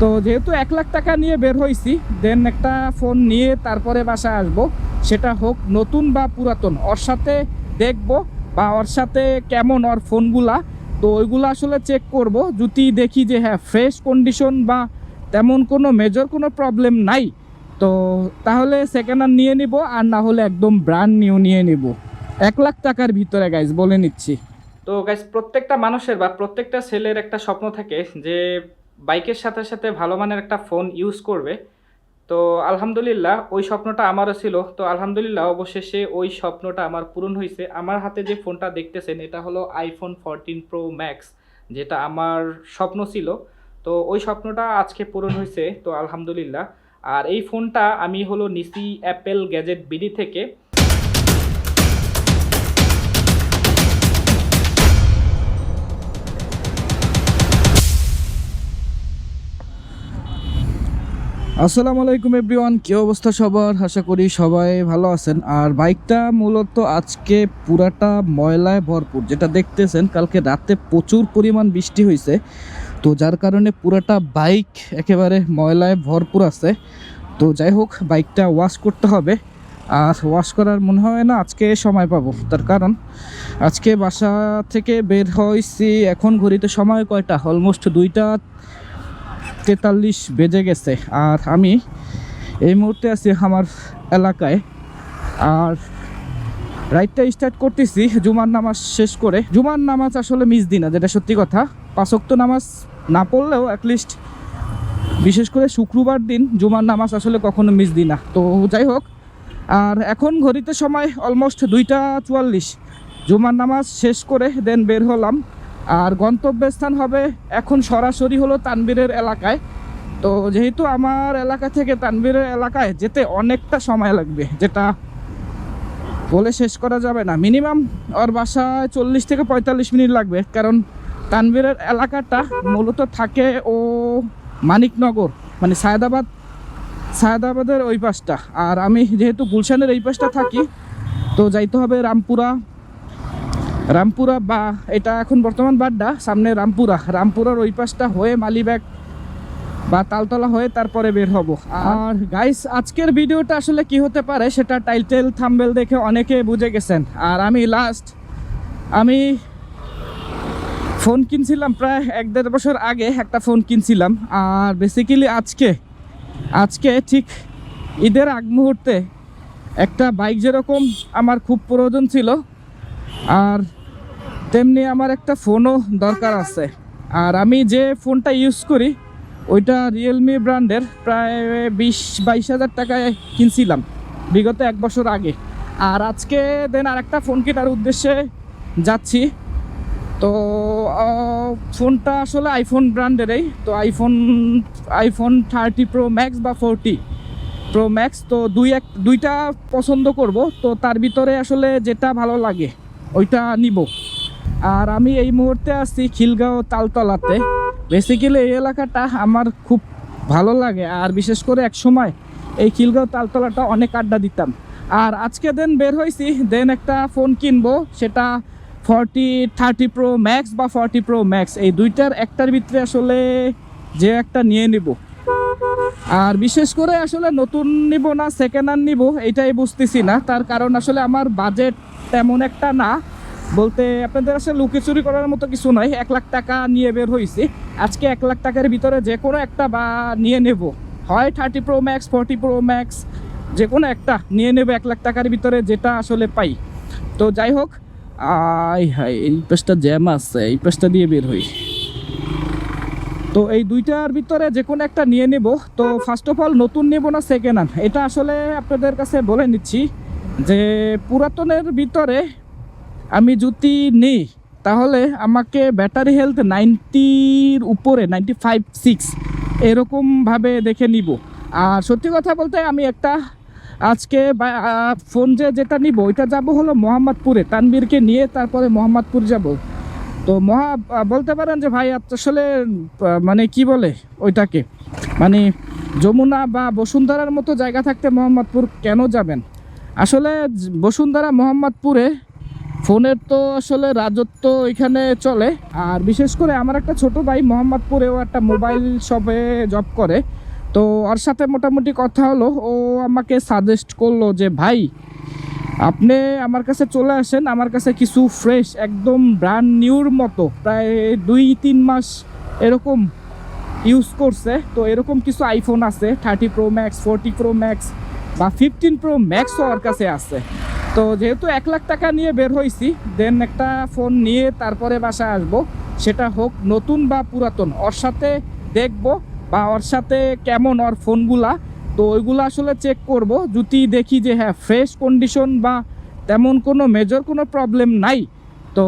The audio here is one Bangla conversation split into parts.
তো যেহেতু এক লাখ টাকা নিয়ে বের হয়েছি দেন একটা ফোন নিয়ে তারপরে বাসায় আসব। সেটা হোক নতুন বা পুরাতন, ওর সাথে দেখব বা ওর সাথে কেমন ওর ফোনগুলা তো ওইগুলো আসলে চেক করব, যদি দেখি যে হ্যাঁ ফ্রেশ কন্ডিশন বা তেমন কোনো মেজর কোনো প্রবলেম নাই, তো তাহলে সেকেন্ড হ্যান্ড নিয়ে নিব আর না হলে একদম ব্র্যান্ড নিউ নিয়ে নিব। এক লাখ টাকার ভিতরে গাইজ বলে নিচ্ছি। তো গাইজ প্রত্যেকটা মানুষের বা প্রত্যেকটা ছেলের একটা স্বপ্ন থাকে যে বাইকের সাথে সাথে ভালো মানের একটা ফোন ইউজ করবে। তো আলহামদুলিল্লাহ, ওই স্বপ্নটা আমারও ছিল। তো আলহামদুলিল্লাহ অবশেষে ওই স্বপ্নটা আমার পূরণ হয়েছে। আমার হাতে যে ফোনটা দেখতেছেন, এটা হলো আইফোন ফোরটিন প্রো ম্যাক্স যেটা আমার স্বপ্ন ছিল। তো ওই স্বপ্নটা আজকে পূরণ হয়েছে, তো আলহামদুলিল্লাহ। আর এই ফোনটা আমি হলো নিসি অ্যাপেল গ্যাজেট বিডি থেকে আসসালামু আলাইকুম এভরিওয়ান, কি অবস্থা সবার? আশা করি সবাই ভালো আছেন। আর বাইকটা মূলত আজকে পুরাটা ময়লায় ভরপুর। যেটা দেখতেছেন, কালকে রাতে প্রচুর পরিমাণ বৃষ্টি হয়েছে তো যার কারণে পুরাটা বাইক একেবারে ময়লায় ভরপুর আছে। তো যাই হোক, বাইকটা ওয়াশ করতে হবে। আর ওয়াশ করার মনে হয় না, আজকে সময় পাবো। তার কারণ, আজকে বাসা থেকে বের হয়েছি এখন ঘড়িতে সময় কয়টা? অলমোস্ট দুইটা তেতাল্লিশ বেজে গেছে। আর আমি এই মুহূর্তে আছি আমার এলাকায়। আর রাইডটা স্টার্ট করতেছি, জুমার নামাজ শেষ করে। জুমার নামাজ আসলে মিস দিই না, যেটা সত্যি কথা। পাঁচক্ত নামাজ না পড়লেও অ্যাটলিস্ট বিশেষ করে শুক্রবার দিন জুমার নামাজ আসলে কখনো মিস দিই না। তো যাই হোক, আর এখন ঘড়িতে সময় অলমোস্ট দুইটা চুয়াল্লিশ। জুমার নামাজ শেষ করে দেন বের হলাম। আর গন্তব্যস্থান হবে এখন সরাসরি হলো তানবীরের এলাকায়। তো যেহেতু আমার এলাকা থেকে তানবীরের এলাকায় যেতে অনেকটা সময় লাগবে, যেটা বলে শেষ করা যাবে না। মিনিমাম ওর বাসায় চল্লিশ থেকে পঁয়তাল্লিশ মিনিট লাগবে, কারণ তানবীরের এলাকাটা মূলত থাকে ও মানিকনগর মানে সায়দাবাদ, সায়দাবাদের ওই পাশটা। আর আমি যেহেতু গুলশানের এই পাশটা থাকি, তো যাইতে হবে রামপুরা রামপুরা বা এটা এখন বর্তমান বাড্ডা, সামনে রামপুরা। রামপুরার ওই পাশটা হয়ে মালিব্যাগ বা তালতলা হয়ে তারপরে বের হব। আর গাইস আজকের ভিডিওটা আসলে কি হতে পারে সেটা টাইটেল থাম্বেল দেখে অনেকে বুঝে গেছেন। আর আমি লাস্ট আমি ফোন কিনছিলাম প্রায় এক দেড় বছর আগে, একটা ফোন কিনছিলাম। আর বেসিক্যালি আজকে আজকে ঠিক ঈদের আগ মুহূর্তে একটা বাইক যেরকম আমার খুব প্রয়োজন ছিল, আর তেমনি আমার একটা ফোনও দরকার আছে। আর আমি যে ফোনটা ইউজ করি, ওইটা রিয়েলমি ব্র্যান্ডের প্রায় বিশ, বাইশ হাজার টাকায় কিনছিলাম, বিগত এক বছর আগে। আর আজকে দেন আর একটা ফোন কেনার উদ্দেশ্যে যাচ্ছি। তো ফোনটা আসলে আইফোন ব্র্যান্ডেরই তো iPhone iPhone thirty pro max বা ফোরটি প্রো ম্যাক্স তো দুই এক, দুইটা পছন্দ করব। তো তার ভিতরে আসলে যেটা ভালো লাগে, ওইটা নিব। আর আমি এই মুহূর্তে আছি খিলগাঁও তালতলাতে। বেসিক্যালি এই এলাকাটা আমার খুব ভালো লাগে। আর বিশেষ করে এক সময় এই খিলগাঁও তালতলাটা অনেক আড্ডা দিতাম। আর আজকে দেন বের হয়েছি দেন একটা ফোন কিনবো, সেটা ফর্টি, থার্টি প্রো ম্যাক্স বা ফর্টি প্রো ম্যাক্স। এই দুইটার একটার ভিতরে আসলে যে একটা নিয়ে নিব। আর বিশেষ করে আসলে নতুন নিব না সেকেন্ড হ্যান্ড নিব এটাই বুঝতেছি না। তার কারণ আসলে আমার বাজেট তেমন একটা না। বলতে আপনাদের আসলে লুকে চুরি করার মতো কিছু নয় এক লাখ টাকা নিয়ে বের হয়েছি আজকে এক লাখ টাকার ভিতরে যে কোনো একটা বা নিয়ে নেব। হয় thirty pro max, forty pro max, যে কোনো একটা নিয়ে নেব এক লাখ টাকার ভিতরে যেটা আসলে পাই। তো যাই হোক আই হাই এই পেজটা জ্যাম আছে, এই পেজটা দিয়ে বের হই। তো এই দুইটার ভিতরে যে কোনো একটা নিয়ে নেব। তো ফার্স্ট অফ অল নতুন নেব না সেকেন্ড হ্যান্ড এটা আসলে আপনাদের কাছে বলে নিচ্ছি যে পুরাতনের ভিতরে আমি যদি নিই, তাহলে আমাকে ব্যাটারি হেলথ নাইনটির উপরে নাইনটি ফাইভ সিক্স এরকমভাবে দেখে নিব। আর সত্যি কথা বলতে আমি একটা আজকে ফোন যে যেটা নিব, ওইটা যাব হলো মোহাম্মদপুরে তানবীরকে নিয়ে তারপরে মোহাম্মদপুর যাব। তো মহা বলতে পারেন যে ভাই, আসলে মানে কি বলে ওইটাকে? মানে যমুনা বা বসুন্ধরার মতো জায়গা থাকতে মোহাম্মদপুর কেন যাবেন? আসলে বসুন্ধরা, মোহাম্মদপুরে ফোনের তো আসলে রাজত্ব এখানে চলে। আর বিশেষ করে আমার একটা ছোট ভাই মোহাম্মদপুরেও একটা মোবাইল শপে জব করে। তো ওর সাথে মোটামুটি কথা হলো, ও আমাকে সাজেস্ট করল যে, ভাই, আপনি আমার কাছে চলে আসেন। আমার কাছে কিছু ফ্রেশ একদম ব্র্যান্ড নিউর মতো, প্রায় দুই, তিন মাস এরকম ইউজ করছে। তো এরকম কিছু আইফোন আছে thirty pro max forty pro max বা ফিফটিন প্রো ম্যাক্সও ওর কাছে আছে। তো যেহেতু এক লাখ টাকা নিয়ে বের হয়েছি দেন একটা ফোন নিয়ে তারপরে বাসায় আসব। সেটা হোক নতুন বা পুরাতন, ওর সাথে দেখব বা ওর সাথে কেমন ওর ফোনগুলা তো ওইগুলো আসলে চেক করব, যদি দেখি যে হ্যাঁ ফ্রেশ কন্ডিশন বা তেমন কোনো মেজর কোনো প্রবলেম নাই, তো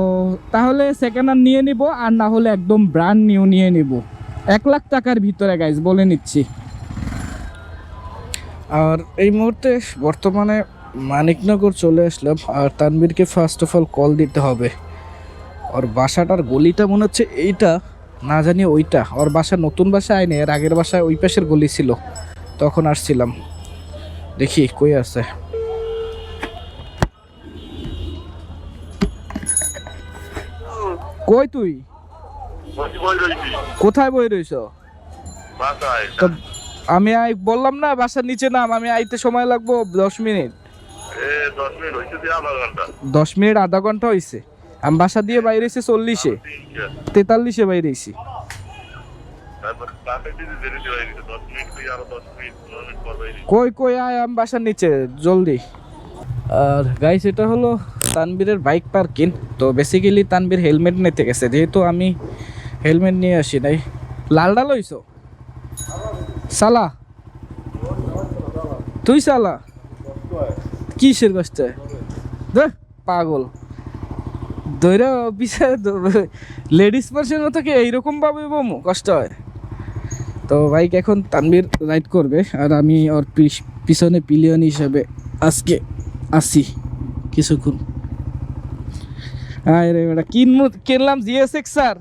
তাহলে সেকেন্ড হ্যান্ড নিয়ে নিব আর না হলে একদম ব্র্যান্ড নিউ নিয়ে নিব। এক লাখ টাকার ভিতরে গাইজ বলে নিচ্ছি। আর এই মুহূর্তে বর্তমানে মানিকনগর চলে আসলাম আর তানবীরকে ফার্স্ট অফ অল কল দিতে হবে। ওর বাসাটার গলিটা মনে হচ্ছে এইটা না জানি ওইটা। ওর বাসা নতুন বাসা আইনি এর আগের বাসায় ওই পাশের গলি ছিল। তখন আসছিলাম। দেখি কই আছে। কই তুই? বসি বই রয়েছি কোথায় বই রইছ আমি আই বললাম না বাসার নিচে নাম আমি আইতে সময় লাগবো দশ মিনিট। দশ মিনিট আধা ঘণ্টা। হয়েছে আমি বাসা দিয়ে বাইরে এসে চল্লিশে। তেতাল্লিশে বাইরে এসি কই কই আয় আমি বাসার নিচে জলদি। আর গাইস এটা হলো তানবীরের বাইক পার্কিং তো বেসিক্যালি তানবীর হেলমেট নিতে গেছে। যেহেতু আমি হেলমেট নিয়ে আসি নাই। লালডা লইছ সালা। তুই সালা? কিসের কষ্ট? পাগল। দৈরা পিছে লেডিস পার্সের মতো কি এইরকম ভাবে বমু কষ্ট হয়। তো বাইক এখন তানবীর রাইড করবে, আর আমি ওর পিছ- পিছনে পিলিয়ন হিসাবে আজকে আসি কিছুক্ষণ। আয় রে বেটা, কিনমু, কিনলাম জিএস এক্স স্যার।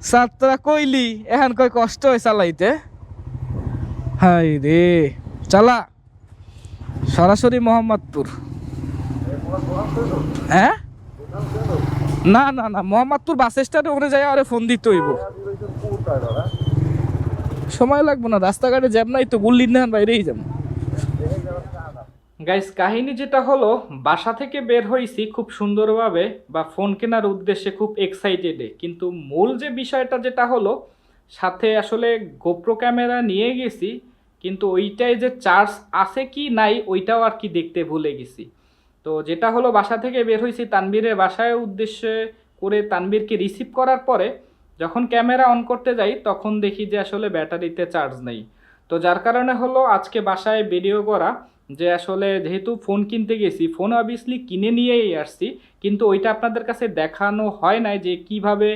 স্যার তোরা কইলি এখন কই কষ্ট হয় চালাইতে। হাই রে, চালা। সরাসরি মোহাম্মদপুর। হ্যাঁ? না না না, মোহাম্মদপুর বাস স্ট্যান্ডে ওখানে যাই আরে ফোন দিতে হইব। সময় লাগবে না, রাস্তাঘাটে জ্যাম নাই তো গুল্লির নেন বাইরেই যাব। গাইস কাহিনী যেটা হলো, বাসা থেকে বের হয়েছি খুব সুন্দরভাবে বা ফোন কেনার উদ্দেশ্যে খুব এক্সাইটেডে কিন্তু মূল যে বিষয়টা যেটা হলো, সাথে আসলে গোপ্রো ক্যামেরা নিয়ে গেছি কিন্তু ওইটাই যে চার্জ আছে কি নাই, ওইটাও আর কি দেখতে ভুলে গেছি। তো যেটা হলো বাসা থেকে বের হয়েছি তানবীরের বাসায় উদ্দেশ্যে করে তানবীরকে রিসিভ করার পরে যখন ক্যামেরা অন করতে যাই, তখন দেখি যে আসলে ব্যাটারিতে চার্জ নেই। তো যার কারণে হলো আজকে বাসায় ভিডিও করা যে আসলে যেহেতু ফোন কিনতে গেছি ফোন অবভিয়াসলি কিনে নিয়েই আসছি, কিন্তু ওইটা আপনাদের কাছে দেখানো হয় নাই যে কীভাবে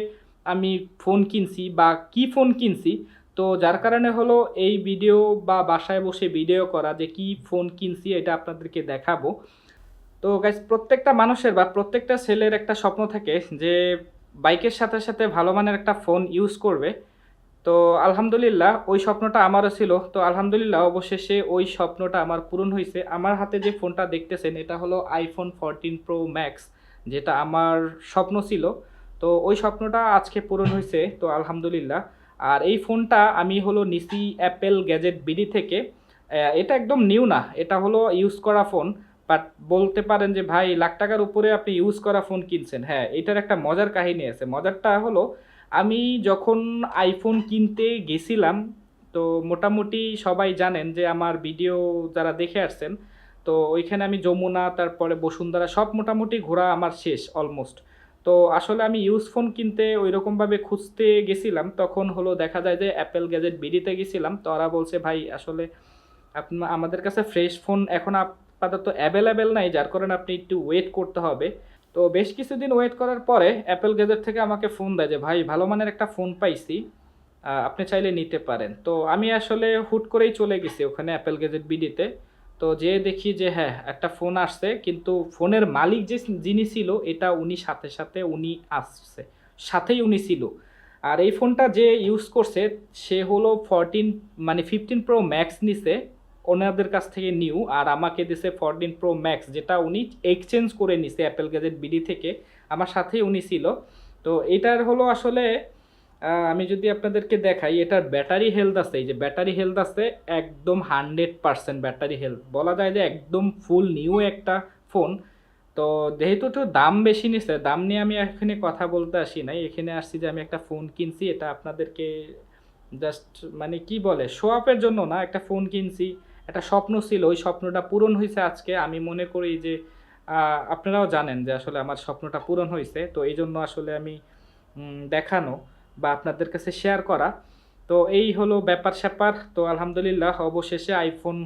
আমি ফোন কিনছি বা কি ফোন কিনছি। তো যার কারণে হলো এই ভিডিও বা বাসায় বসে ভিডিও করা যে কি ফোন কিনছি এটা আপনাদেরকে দেখাবো। তো গাইজ প্রত্যেকটা মানুষের বা প্রত্যেকটা ছেলের একটা স্বপ্ন থাকে যে বাইকের সাথে সাথে ভালো মানের একটা ফোন ইউজ করবে। তো আলহামদুলিল্লাহ ওই স্বপ্নটা আমারও ছিল। তো আলহামদুলিল্লাহ অবশেষে ওই স্বপ্নটা আমার পূরণ হয়েছে। আমার হাতে যে ফোনটা দেখতেছেন, এটা হলো আইফোন ফোরটিন প্রো ম্যাক্স যেটা আমার স্বপ্ন ছিল। তো ওই স্বপ্নটা আজকে পূরণ হয়েছে। তো আলহামদুলিল্লাহ আর এই ফোনটা আমি হলো নিসি অ্যাপেল গ্যাজেট বিডি থেকে এটা একদম নিউ না, এটা হলো ইউজ করা ফোন বাট বলতে পারেন যে ভাই লাখ টাকার উপরে আপনি ইউজ করা ফোন কিনছেন। হ্যাঁ এটার একটা মজার কাহিনী আছে। মজারটা হলো আমি যখন আইফোন কিনতে গেছিলাম, তো মোটামুটি সবাই জানেন যে আমার ভিডিও যারা দেখে আসছেন, তো ওইখানে আমি যমুনা, তারপরে বসুন্ধরা সব মোটামুটি ঘোরা আমার শেষ অলমোস্ট তো আসলে আমি ইউজ ফোন কিনতে ওই রকমভাবে খুঁজতে গেছিলাম। তখন হলো দেখা যায় যে অ্যাপেল গ্যাজেট বিডিতে গেছিলাম। তো ওরা বলছে, ভাই, আসলে আমাদের কাছে ফ্রেশ ফোন এখন আপাতত অ্যাভেলেবেল নাই। যার কারণে আপনি একটু ওয়েট করতে হবে। তো বেশ কিছুদিন ওয়েট করার পরে অ্যাপেল গ্যাজেট থেকে আমাকে ফোন দেয় যে, ভাই, ভালো মানের একটা ফোন পাইছি। আপনি চাইলে নিতে পারেন। তো আমি আসলে হুট করেই চলে গেছি ওখানে অ্যাপেল গ্যাজেট বিডিতে তো যে দেখি যে হ্যাঁ একটা ফোন আসছে, কিন্তু ফোনের মালিক যে যিনি ছিল, এটা উনি সাথে সাথে উনি আসছে, সাথেই উনি ছিল। আর এই ফোনটা যে ইউজ করছে, সে হলো ফরটিন মানে ফিফটিন প্রো ম্যাক্স নিছে, ওনাদের কাছ থেকে নিউ আর আমাকে দিছে ফোরটিন প্রো ম্যাক্স যেটা উনি এক্সচেঞ্জ করে নিছে অ্যাপেল গ্যাজেট বিডি থেকে, আমার সাথেই উনি ছিল। তো এটার হলো আসলে আমি যদি আপনাদেরকে দেখাই, এটার ব্যাটারি হেলথ আছে, এই যে ব্যাটারি হেলথ আছে, একদম হান্ড্রেড পার্সেন্ট ব্যাটারি হেলথ বলা যায় যে একদম ফুল নিউ একটা ফোন তো যেহেতু তো দাম বেশি নিছে, দাম নিয়ে আমি এখানে কথা বলতে আসি নাই। এখানে আসছি যে আমি একটা ফোন কিনছি, এটা আপনাদেরকে জাস্ট মানে কি বলে শো আপের জন্য না, একটা ফোন কিনছি। একটা স্বপ্ন ছিল, ওই স্বপ্নটা পূরণ হয়েছে আজকে। আমি মনে করি যে আপনারাও জানেন যে আসলে আমার স্বপ্নটা পূরণ হয়েছে তো এই জন্য আসলে আমি দেখানো। বা আপনাদের কাছে শেয়ার করা। তো এই হলো ব্যাপার স্যাপার। তো আলহামদুলিল্লাহ, অবশেষে আইফোন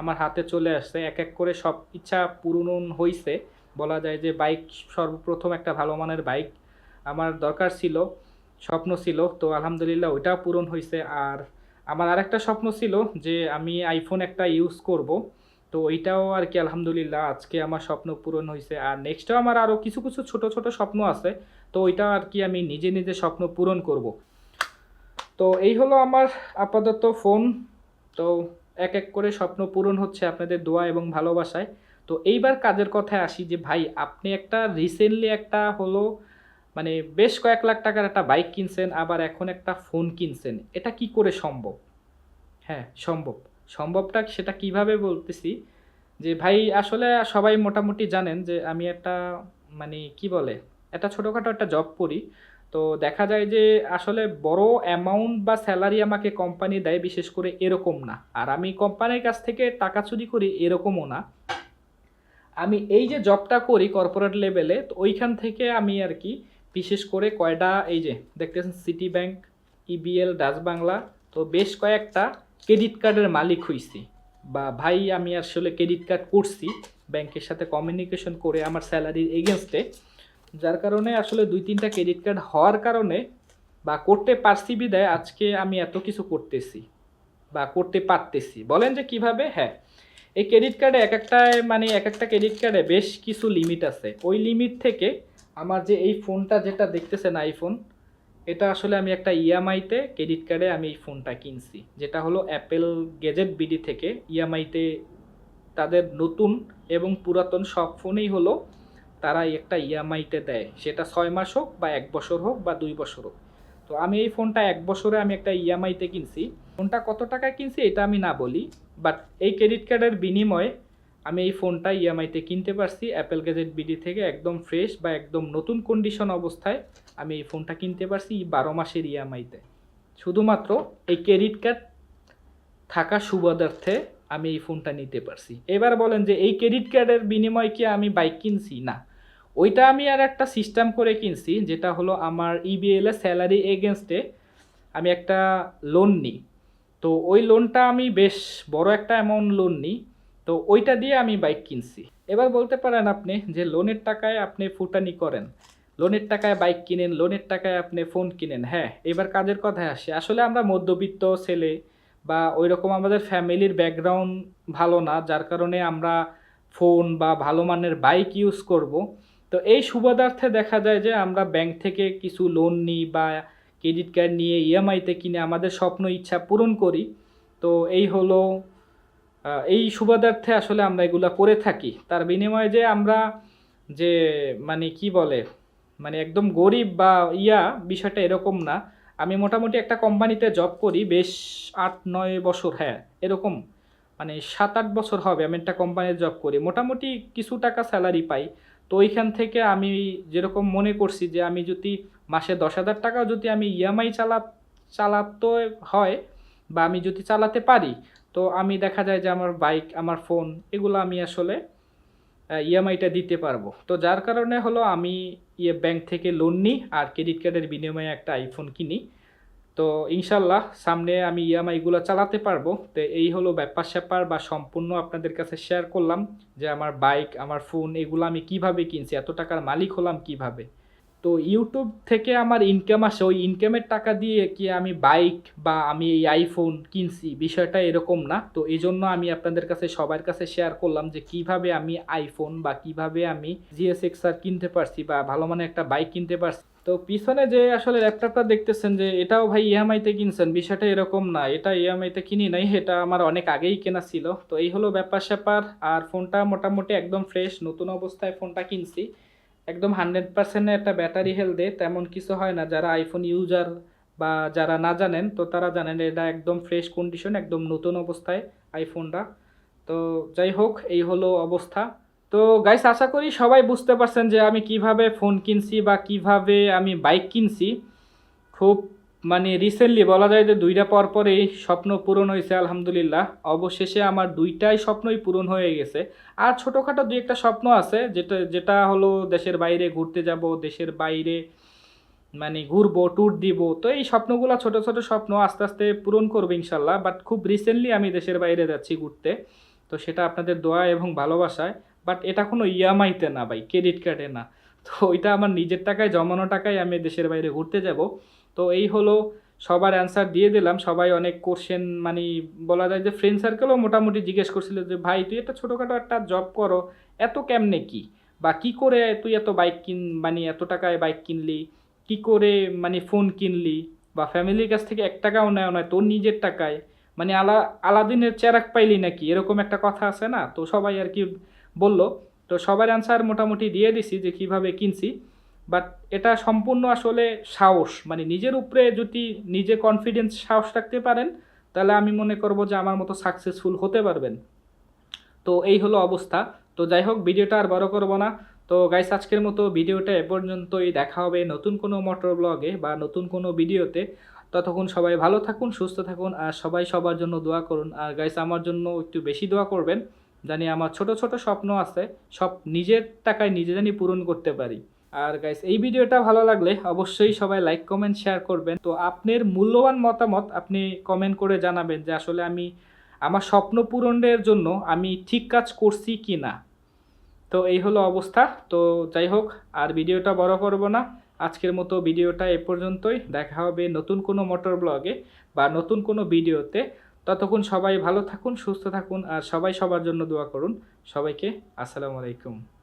আমার হাতে চলে আসছে। এক এক করে সব ইচ্ছা পূরণ হয়েছে বলা যায় যে বাইক সর্বপ্রথম একটা ভালো মানের বাইক আমার দরকার ছিল, স্বপ্ন ছিল। তো আলহামদুলিল্লাহ ওইটাও পূরণ হয়েছে আর আমার আরেকটা স্বপ্ন ছিল যে আমি আইফোন একটা ইউজ করব। তো ওইটাও আর কি আলহামদুলিল্লাহ আজকে আমার স্বপ্ন পূরণ হয়েছে আর নেক্সটও আমার আরও কিছু কিছু ছোট ছোট স্বপ্ন আছে। তো ওইটাও আর কি আমি নিজে নিজে স্বপ্ন পূরণ করব। তো এই হলো আমার আপাতত ফোন। তো এক এক করে স্বপ্ন পূরণ হচ্ছে আপনাদের দোয়া এবং ভালোবাসায়। তো এইবার কাজের কথায় আসি যে, ভাই, আপনি একটা রিসেন্টলি একটা হলো মানে বেশ কয়েক লাখ টাকার একটা বাইক কিনছেন, আবার এখন একটা ফোন কিনছেন। এটা কি করে সম্ভব? হ্যাঁ সম্ভব। সম্ভবটা সেটা কীভাবে বলতেছি যে, ভাই, আসলে সবাই মোটামুটি জানেন যে, আমি একটা মানে কি বলে একটা ছোটোখাটো একটা জব করি। তো দেখা যায় যে আসলে বড় অ্যামাউন্ট বা স্যালারি আমাকে কোম্পানি দেয়, বিশেষ করে এরকম না। আর আমি কোম্পানির কাছ থেকে টাকা চুরি করি, এরকমও না। আমি এই যে জবটা করি কর্পোরেট লেভেলে তো ওইখান থেকে আমি আর কি, বিশেষ করে কয়টা, এই যে দেখতেছেন City Bank EBL Dutch Bangla তো বেশ কয়েকটা ক্রেডিট কার্ডের মালিক হইছি। বা ভাই, আমি আসলে ক্রেডিট কার্ড করছি ব্যাংকের সাথে কমিউনিকেশন করে আমার স্যালারির এগেনস্টে যার কারণে আসলে দুই তিনটা ক্রেডিট কার্ড হওয়ার কারণে বা করতে পারছি বিদায় আজকে আমি এত কিছু করতেছি বা করতে পারতেছি। বলেন যে কীভাবে? হ্যাঁ এই ক্রেডিট কার্ডে এক একটা মানে এক একটা ক্রেডিট কার্ডে বেশ কিছু লিমিট আছে। ওই লিমিট থেকে আমার যে এই ফোনটা যেটা দেখতেছেন আইফোন এটা আসলে আমি একটা ইএমআইতে ক্রেডিট কার্ডে আমি এই ফোনটা কিনছি। যেটা হলো অ্যাপেল গেজেট বিডি থেকে ইএমআইতে তাদের নতুন এবং পুরাতন সব ফোনেই হলো তারা একটা ইএমআইতে দেয়। সেটা ছয় মাস হোক বা এক বছর হোক বা দুই বছর হোক। তো আমি এই ফোনটা এক বছরে আমি একটা ইএমআইতে কিনছি। ফোনটা কত টাকায় কিনছি এটা আমি না বলি বাট এই ক্রেডিট কার্ডের বিনিময়ে আমি এই ফোনটা ইএমআইতে কিনতে পারছি। অ্যাপেল গ্যাজেট বিডি থেকে একদম ফ্রেশ বা একদম নতুন কন্ডিশন অবস্থায় আমি এই ফোনটা কিনতে পারছি বারো মাসের ইএমআইতে শুধুমাত্র এই ক্রেডিট কার্ড থাকা সুবাদার্থে আমি এই ফোনটা নিতে পারছি। এবার বলেন যে এই ক্রেডিট কার্ডের বিনিময়ে কি আমি বাইক কিনছি? না। ওইটা আমি আর একটা সিস্টেম করে কিনছি, যেটা হলো আমার E ইবিএল এর স্যালারি এগেনস্টে আমি একটা লোন নিই। তো ওই লোনটা আমি বেশ বড় একটা অ্যামাউন্ট লোন নিই, তো ওইটা দিয়ে আমি বাইক কিনছি। এবার বলতে পারেন আপনি যে লোনের টাকায় আপনি ফুটানি করেন লোনের টাকায় বাইক কিনেন লোনের টাকায় আপনি ফোন কিনেন হ্যাঁ এবার কাজের কথায় আসে। আসলে আমরা মধ্যবিত্ত ছেলে বা ওই রকম আমাদের ফ্যামিলির ব্যাকগ্রাউন্ড ভালো না, যার কারণে আমরা ফোন বা ভালো মানের বাইক ইউজ করব। তো এই সুবাদার্থে দেখা যায় যে আমরা ব্যাংক থেকে কিছু লোন নিই বা ক্রেডিট কার্ড নিয়ে ইএমআইতে কিনে আমাদের স্বপ্ন, ইচ্ছা পূরণ করি। তো এই হলো এই সুবাদার্থে আসলে আমরা এগুলা করে থাকি। তার বিনিময়ে যে আমরা যে মানে কি বলে মানে একদম গরিব বা ইয়া বিষয়টা এরকম না। আমি মোটামুটি একটা কোম্পানিতে জব করি, বেশ আট, নয় বছর হ্যাঁ এরকম। মানে সাত, আট বছর হবে আমি একটা কোম্পানিতে জব করি। মোটামুটি কিছু টাকা স্যালারি পাই। তো ওইখান থেকে আমি যেরকম মনে করছি যে আমি যদি মাসে দশ হাজার টাকাও যদি আমি ইএমআই চালা, চালাতে হয় বা আমি যদি চালাতে পারি, তো আমি দেখা যায় যে আমার বাইক আমার ফোন এগুলো আমি আসলে ইএমআইটা দিতে পারব। তো যার কারণে হলো আমি ইয়ে ব্যাংক থেকে লোন নিই আর ক্রেডিট কার্ডের বিনিময়ে একটা আইফোন কিনি। তো ইনশাল্লাহ সামনে আমি ইএমআইগুলো চালাতে পারব। তো এই হলো ব্যাপার স্যাপার বা সম্পূর্ণ আপনাদের কাছে শেয়ার করলাম যে আমার বাইক আমার ফোন এগুলো আমি কীভাবে কিনছি, এত টাকার মালিক হলাম কীভাবে। তো ইউটিউব থেকে আমার ইনকাম আসে। ওই ইনকামের টাকা দিয়ে কি আমি বাইক বা আমি এই আইফোন কিনছি, বিষয়টা এরকম না। তো এই জন্য আমি আপনাদের কাছে, সবার কাছে শেয়ার করলাম যে কীভাবে আমি আইফোন বা কীভাবে আমি জিএসএক্স আর কিনতে পারছি বা ভালো মানে একটা বাইক কিনতে পারছি। তো পিছনে যে আসলে ল্যাপটপটা দেখতেছেন যে এটাও ভাই ইএমআইতে কিনছেন, বিষয়টা এরকম না। এটা ইএমআইতে কিনি নাই, এটা আমার অনেক আগেই কেনা ছিল। তো এই হলো ব্যাপার স্যাপার আর ফোনটা মোটামুটি একদম ফ্রেশ নতুন অবস্থায় ফোনটা কিনছি। একদম হান্ড্রেড পার্সেন্টে একটা ব্যাটারি হেলদে, তেমন কিছু হয় না। যারা আইফোন ইউজার বা যারা না জানেন, তো তারা জানেন এটা একদম ফ্রেশ কন্ডিশন একদম নতুন অবস্থায় আইফোনটা তো যাই হোক, এই হলো অবস্থা। তো গাইস আশা করি সবাই বুঝতে পারছেন যে আমি কীভাবে ফোন কিনছি বা কীভাবে আমি বাইক কিনছি। খুব মানে রিসেন্টলি বলা যায় যে দুইটা পর পরেই স্বপ্ন পূরণ হয়েছে, আলহামদুলিল্লাহ। অবশেষে আমার দুইটাই স্বপ্নই পূরণ হয়ে গেছে। আর ছোটোখাটো দুই একটা স্বপ্ন আছে, যেটা যেটা হলো দেশের বাইরে ঘুরতে যাব, দেশের বাইরে মানে ঘুরবো ট্যুর দিব। তো এই স্বপ্নগুলো, ছোট ছোট স্বপ্ন আস্তে আস্তে পূরণ করব ইনশাল্লাহ। বাট খুব রিসেন্টলি আমি দেশের বাইরে যাচ্ছি ঘুরতে। তো সেটা আপনাদের দোয়া এবং ভালোবাসায়। বাট এটা কোনো ইএমআইতে না ভাই ক্রেডিট কার্ডে না। তো ওইটা আমার নিজের টাকায়, জমানো টাকায় আমি দেশের বাইরে ঘুরতে যাব। তো এই হলো সবার অ্যান্সার দিয়ে দিলাম। সবাই অনেক কোশ্চেন মানে বলা যায় যে ফ্রেন্ড সার্কেলও মোটামুটি জিজ্ঞেস করছিল যে, ভাই, তুই একটা ছোটোখাটো একটা জব করো, এত কেমনে কি? বা কি করে তুই এত বাইক কিন মানে এত টাকায় বাইক কিনলি? কি করে মানে ফোন কিনলি? বা ফ্যামিলির কাছ থেকে এক টাকাও নেয় নয়, তোর নিজের টাকায়। মানে আলা, আলাদিনের চেরাক পাইলি নাকি? এরকম একটা কথা আছে না? তো সবাই আর কি বলল। তো সবার অ্যান্সার মোটামুটি দিয়ে দিছি যে, কীভাবে কিনছি? বাট এটা সম্পূর্ণ আসলে সাহস। মানে নিজের উপরে যদি নিজে কনফিডেন্স সাহস রাখতে পারেন, তাহলে আমি মনে করব যে আমার মতো সাকসেসফুল হতে পারবেন। তো এই হলো অবস্থা। তো যাই হোক, ভিডিওটা আর বড় করব না। তো গাইস আজকের মতো ভিডিওটা এ পর্যন্তই। দেখা হবে নতুন কোনো মোটর ব্লগে বা নতুন কোনো ভিডিওতে ততক্ষণ সবাই ভালো থাকুন, সুস্থ থাকুন আর সবাই সবার জন্য দোয়া করুন। আর গাইস আমার জন্য একটু বেশি দোয়া করবেন। জানি আমার ছোট ছোট স্বপ্ন আছে। সব নিজের টাকায় নিজে জানি পূরণ করতে পারি। আর গাইস এই ভিডিওটা ভালো লাগলে অবশ্যই সবাই লাইক কমেন্ট শেয়ার করবেন। তো আপনার মূল্যবান মতামত আপনি কমেন্ট করে জানাবেন যে আসলে আমি আমার স্বপ্ন পূরণের জন্য আমি ঠিক কাজ করছি কি না তো এই হলো অবস্থা। তো যাই হোক, আর ভিডিওটা বড় করব না। আজকের মতো ভিডিওটা এ পর্যন্তই। দেখা হবে নতুন কোনো মোটর ব্লগে বা নতুন কোনো ভিডিওতে। ততক্ষণ সবাই ভালো থাকুন, সুস্থ থাকুন, আর সবাই সবার জন্য দোয়া করুন। সবাইকে আসসালামু আলাইকুম।